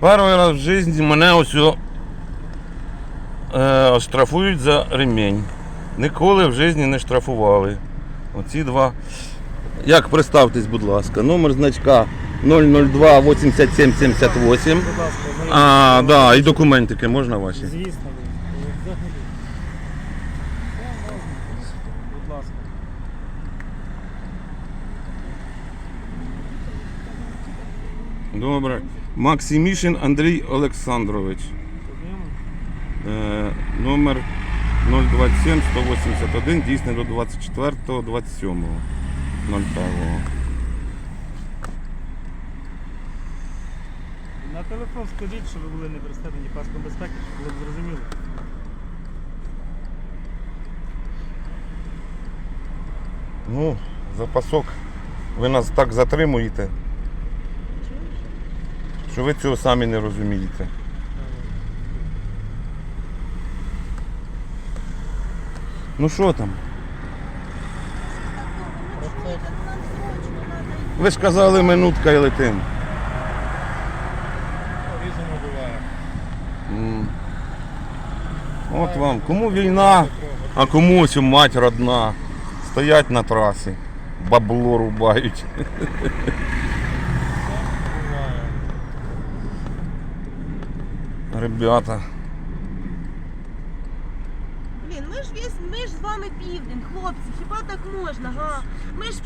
Перший раз в житті мене ось о, е, за ремень. Ніколи в житті не штрафували. Оці два. Як представтесь, будь ласка, номер значка 002 87 78. Будь ласка, ми- А, да, і документики можна ваші? Звісно. Будь ласка. Добре. Максимішин Андрій Олександрович. Е, номер 027 181, дійсний до 24 27 01. На телефон скажіть, що ви були не пристебнені паском безпеки, щоб було б зрозуміло. Ну, запасок. Ви нас так затримуєте, що ви цього самі не розумієте. Ну що там? Ви ж казали минутка і летим. По-різному буває. От вам. Кому війна, а комусь мать родна. Стоять на трасі. Бабло рубають. Буває. Ребята. Блін, ми ж весь, ми ж з вами південь, хлопці, хіба так можна, га? Ми ж